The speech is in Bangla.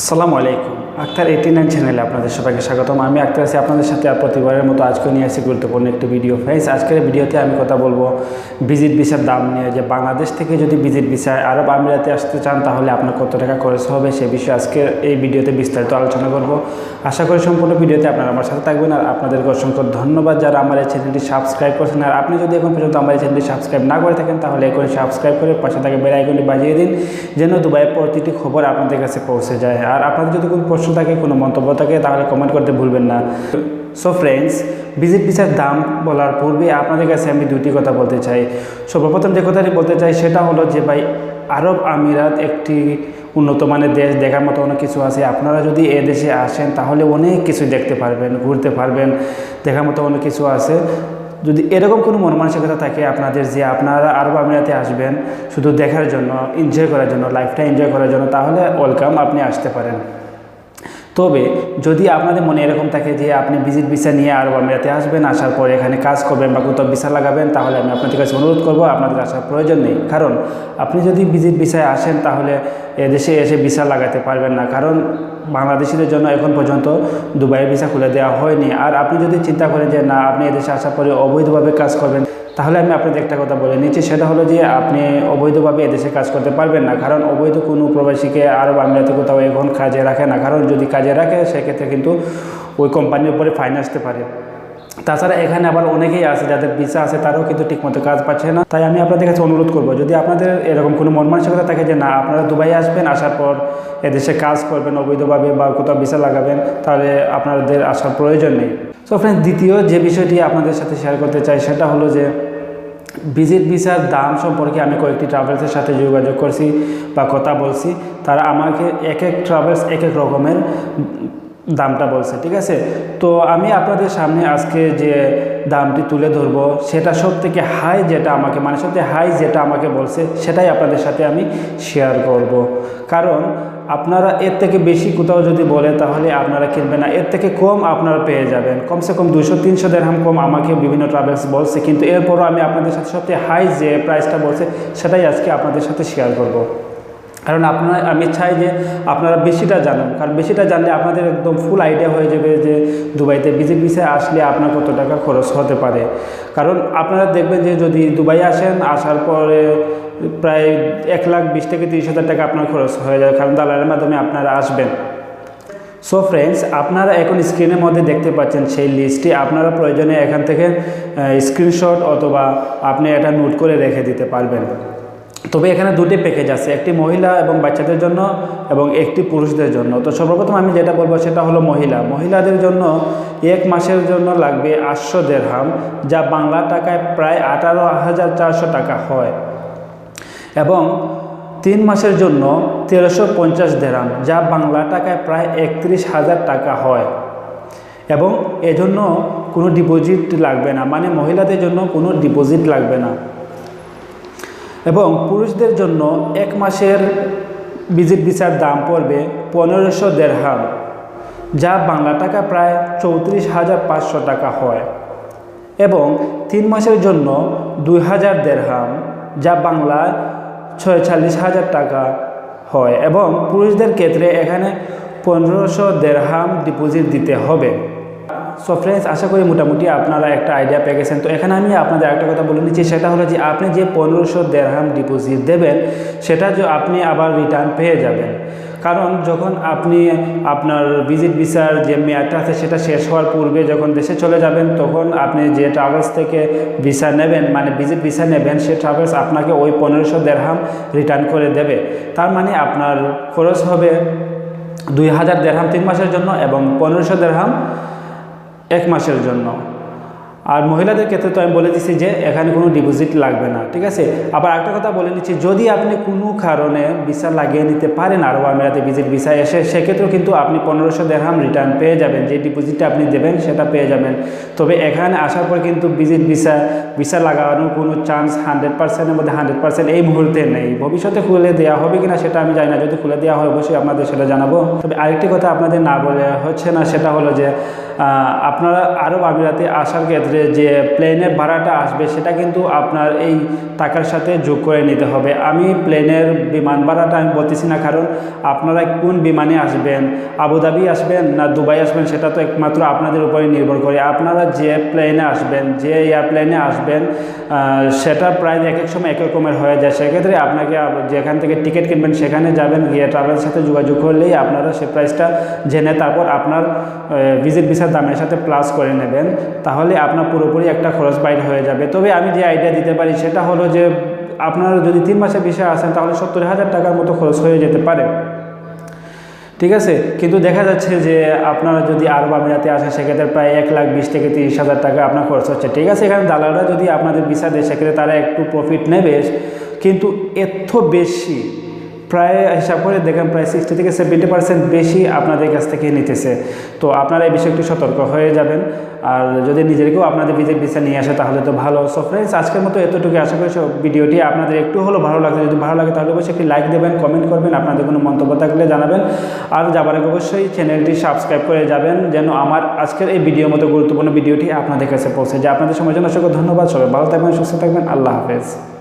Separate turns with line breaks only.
আসসালামু আলাইকুম আক্তার এইটি নাইন চ্যানেলে আপনাদের সবাইকে স্বাগতম। আমি আক্তার আছি আপনাদের সাথে আর প্রতিবারের মতো আজকে নিয়ে আসি গুরুত্বপূর্ণ একটি ভিডিও। ফ্রেন্ডস আজকের ভিডিওতে আমি কথা বলব ভিজিট ভিসার দাম নিয়ে। যে বাংলাদেশ থেকে যদি ভিজিট ভিসায় আরব আমিরাতে আসতে চান, তাহলে আপনার কত টাকা খরচ হবে সে বিষয়ে আজকে এই ভিডিওতে বিস্তারিত আলোচনা করব। আশা করি সম্পূর্ণ ভিডিওতে আপনারা আমার সাথে থাকবেন আর আপনাদেরকে অসংখ্য ধন্যবাদ যারা আমার এই চ্যানেলটি সাবস্ক্রাইব করছেন। আর আপনি যদি এখন পর্যন্ত আমার এই চ্যানেলটি সাবস্ক্রাইব না করে থাকেন, তাহলে এখন সাবস্ক্রাইব করে পাশে থাকে আইকনটি বাজিয়ে দিন, যেন দুবাইয়ের প্রতিটি খবর আপনাদের কাছে পৌঁছে যায়। আর আপনাদের যদি কোনো প্রশ্ন থাকে, কোনো মন্তব্য থাকে, তাহলে কমেন্ট করতে ভুলবেন না। সো ফ্রেন্ডস ভিজিট ভিসার দাম বলার পূর্বে আপনাদের কাছে আমি দুটি কথা বলতে চাই। সর্বপ্রথম যে কথাটি বলতে চাই, সেটা হলো যে ভাই, আরব আমিরাত একটি উন্নত মানের দেশ, দেখার মতো অনেক কিছু আছে। আপনারা যদি এ দেশে আসেন, তাহলে অনেক কিছু দেখতে পারবেন, ঘুরতে পারবেন, দেখার মতো অনেক কিছু আছে। যদি এরকম কোনো মন মানসিকতা থাকে আপনাদের যে আপনারা আরব আমিরাতে আসবেন, শুধু দেখার জন্য এনজয় করার জন্য লাইফটা এনজয় করার জন্য, তাহলে ওয়েলকাম আপনি আসতে পারেন। তবে যদি আপনাদের মনে এরকম থাকে যে আপনি ভিজিট ভিসা নিয়ে আরব আমিরাতে আসবেন, আসার পরে এখানে কাজ করবেন বা কোথাও ভিসা লাগাবেন, তাহলে আমি আপনাদের কাছে অনুরোধ করব, আপনাদের আসার প্রয়োজন নেই। কারণ আপনি যদি ভিজিট ভিসায় আসেন, তাহলে এদেশে এসে ভিসা লাগাতে পারবেন না। কারণ বাংলাদেশিদের জন্য এখন পর্যন্ত দুবাইয়ের ভিসা খুলে দেওয়া হয়নি। আর আপনি যদি চিন্তা করেন যে না, আপনি এদেশে আসার পরে অবৈধভাবে কাজ করবেন তাহলে আমি আপনাদের একটা কথা বলে নিচ্ছি, সেটা হলো যে আপনি অবৈধভাবে এদেশে কাজ করতে পারবেন না, কারণ অবৈধ কোনো প্রবাসীকে আরব আমিরাতে কোথাও এখন কাজে রাখে না, কারণ যদি কাজে রাখে, সেক্ষেত্রে কিন্তু ওই কোম্পানির উপরে ফাইন আসতে পারে। তাছাড়া এখানে আবার অনেকেই আছে যাদের ভিসা আছে, তারাও কিন্তু ঠিকমতো কাজ পাচ্ছে না। তাই আমি আপনাদের কাছে অনুরোধ করব, যদি আপনাদের এরকম কোনো মন মানসিকতা থাকে যে না, আপনারা দুবাই আসবেন, আসার পর এদেশে কাজ করবেন, অবৈধভাবে বা কোথাও ভিসা লাগাবেন, তাহলে আপনাদের আসার প্রয়োজন নেই। সো ফ্রেন্ডস দ্বিতীয় যে বিষয়টি আপনাদের সাথে শেয়ার করতে চাই, সেটা হলো যে ভিজিট ভিসার দাম সম্পর্কে আমি কয়েকটি ট্রাভেলসের সাথে যোগাযোগ করছি বা কথা বলছি। তারা আমাকে এক এক ট্রাভেলস এক এক রকমের দামটা বলছে, ঠিক আছে তো আমি আপনাদের সামনে আজকে যে দামটি তুলে ধরবো, সেটা সব থেকে হাই যেটা আমাকে মানে সবথেকে হাই যেটা আমাকে বলছে, সেটাই আপনাদের সাথে আমি শেয়ার করব। কারণ আপনারা এর থেকে বেশি কোথাও যদি বলে, তাহলে আপনারা কিনবেন না এর থেকে কম আপনারা পেয়ে যাবেন কমসে কম দুশো তিনশো দেড়হাম কম আমাকে বিভিন্ন ট্রাভেলস বলছে, কিন্তু এরপরও আমি আপনাদের সাথে সবথেকে হাই যে প্রাইসটা বলছে, সেটাই আজকে আপনাদের সাথে শেয়ার করব। কারণ আপনারা, আমি চাই যে আপনারা বেশিটা জানুন। কারণ বেশিটা জানলে আপনাদের একদম ফুল আইডিয়া হয়ে যাবে যে দুবাইতে ভিজিট ভিসায় আসলে আপনার কত টাকা খরচ হতে পারে। কারণ আপনারা দেখবেন যে যদি দুবাই আসেন, আসার পরে প্রায় এক লাখ বিশ থেকে তিরিশ হাজার টাকা আপনার খরচ হয়ে যাবে কারণ দালালের মাধ্যমে আপনারা আসবেন। সো ফ্রেন্ডস আপনারা এখন স্ক্রিনের মধ্যে দেখতে পাচ্ছেন সেই লিস্টটি আপনারা প্রয়োজনে এখান থেকে স্ক্রিনশট অথবা আপনি এটা নোট করে রেখে দিতে পারবেন। তবে এখানে দুটি প্যাকেজ আছে, একটি মহিলা এবং বাচ্চাদের জন্য এবং একটি পুরুষদের জন্য। তো সর্বপ্রথম আমি যেটা বলব সেটা হলো মহিলা। মহিলাদের জন্য এক মাসের জন্য লাগবে আটশো দেড়হাম, যা বাংলা টাকায় প্রায় আঠারো হাজার চারশো টাকা হয়। এবং তিন মাসের জন্য তেরোশো পঞ্চাশ দেরাম যা বাংলা টাকায় প্রায় একত্রিশ হাজার টাকা হয়। এবং এজন্য কোনো ডিপোজিট লাগবে না। মানে মহিলাদের জন্য কোনো ডিপোজিট লাগবে না। এবং পুরুষদের জন্য এক মাসের ভিজিট ভিসার দাম পড়বে পনেরোশো দেড়হাম, যা বাংলা টাকা প্রায় চৌত্রিশ হাজার পাঁচশো টাকা হয়, এবং তিন মাসের জন্য দুই হাজার দেড়হাম, যা বাংলায় ছয়চল্লিশ হাজার টাকা হয়, এবং পুরুষদের ক্ষেত্রে এখানে পনেরোশো দেড়হাম ডিপোজিট দিতে হবে। সো ফ্রেন্ডস আশা করি মোটামুটি আপনারা একটা আইডিয়া পেয়ে গেছেন। তো এখানে আমি আপনাদের একটা কথা বলে নিচ্ছি, সেটা হলো যে আপনি যে পনেরোশো দেড়হাম ডিপোজিট দেবেন, সেটা আপনি আবার রিটার্ন পেয়ে যাবেন। কারণ যখন আপনি আপনার ভিজিট ভিসার যে মেয়াদটা আছে, সেটা শেষ হওয়ার পূর্বে যখন দেশে চলে যাবেন, তখন আপনি যে ট্রাভেলস থেকে ভিসা নেবেন মানে ভিজিট ভিসা নেবেন, সে ট্রাভেলস আপনাকে ওই পনেরোশো দেড়হাম রিটার্ন করে দেবে। তার মানে আপনার খরচ হবে দুই হাজার দেড়হাম তিন মাসের জন্য এবং পনেরোশো দেড়হাম এক মাসের জন্য। আর মহিলাদের ক্ষেত্রে তো আমি বলে দিচ্ছি যে এখানে কোনো ডিপোজিট লাগবে না, ঠিক আছে? আবার একটা কথা বলে নিচ্ছি, যদি আপনি কোনো কারণে ভিসা লাগিয়ে নিতে পারেন আরও আমিরাতে ভিজিট ভিসা এসে, সেক্ষেত্রেও কিন্তু আপনি পনেরোশো দেড়হাম রিটার্ন পেয়ে যাবেন। যে ডিপোজিটটা আপনি দেবেন, সেটা পেয়ে যাবেন। তবে এখানে আসার পর কিন্তু ভিজিট ভিসা ভিসা লাগানোর কোনো চান্স হান্ড্রেড পার্সেন্টের মধ্যে হান্ড্রেড পার্সেন্ট এই মুহূর্তে নেই। ভবিষ্যতে খুলে দেওয়া হবে কিনা সেটা আমি জানি না। যদি খুলে দেওয়া হয়, অবশ্যই আপনাদের সেটা জানাব। তবে আরেকটি কথা আপনাদের না বলে হচ্ছে না, সেটা হলো যে আপনারা আরব আমিরাতে আসার ক্ষেত্রে যে প্লেনের ভাড়াটা আসবে সেটা কিন্তু আপনার এই টাকার সাথে যোগ করে নিতে হবে। আমি প্লেনের বিমান ভাড়াটা আমি বলতেছি না, কারণ আপনারা কোন বিমানে আসবেন? আবুধাবি আসবেন না দুবাই আসবেন সেটা তো একমাত্র আপনাদের উপরে নির্ভর করে। আপনারা যে প্লেনে আসবেন, যে এয়ারপ্লেনে আসবেন সেটা প্রায় এক এক সময় এক রকমের হয়ে যায়। সেক্ষেত্রে আপনাকে যেখান থেকে টিকিট কিনবেন সেখানে যাবেন, গিয়ে ট্রাভেলের সাথে যোগাযোগ করলেই আপনারা সে প্রাইসটা জেনে তারপর আপনার ভিজিট ভিসার দামের সাথে প্লাস করে নেবেন। তাহলে আপনার পুরোপুরি একটা খরচ বাইর হয়ে যাবে। তবে আমি যে আইডিয়া দিতে পারি সেটা হলো যে, আপনারা যদি তিন মাসের বিষয় আসেন, তাহলে সত্তর হাজার টাকার মতো খরচ হয়ে যেতে পারে। ঠিক আছে? কিন্তু দেখা যাচ্ছে যে, আপনারা যদি আরব আমিরাতে আসেন, সেক্ষেত্রে প্রায় এক লাখ বিশ থেকে তিরিশ হাজার টাকা আপনার খরচ হচ্ছে। ঠিক আছে? এখানে দালালরা যদি আপনাদের ভিসা দেয়, সেক্ষেত্রে তারা একটু প্রফিট নেবে। কিন্তু এত বেশি প্রায় হিসাব করে দেখেন প্রায় সিক্সটি থেকে সেভেন্টি পার্সেন্ট বেশি আপনাদের কাছ থেকে নিতেছে। তো আপনারা এই বিষয়ে একটু সতর্ক হয়ে যাবেন। আর যদি নিজেকেও আপনাদের ভিজিট ভিসা নিয়ে আসে, তাহলে তো ভালো। সো ফ্রেন্ডস আজকের মতো এতটুকু আশা করি সব ভিডিওটি আপনাদের একটু হলেও ভালো লাগছে। যদি ভালো লাগে, তাহলে অবশ্যই একটি লাইক দেবেন কমেন্ট করবেন, আপনাদের কোনো মন্তব্য থাকলে জানাবেন। আর যাবার আগে অবশ্যই চ্যানেলটি সাবস্ক্রাইব করে যাবেন, যেন আমার আজকের এই ভিডিওর মতো গুরুত্বপূর্ণ ভিডিওটি আপনাদের কাছে পৌঁছে যায়। আপনাদের সময়ের জন্য অসংখ্য ধন্যবাদ। সবাই ভালো থাকবেন, সুস্থ থাকবেন। আল্লাহ হাফেজ।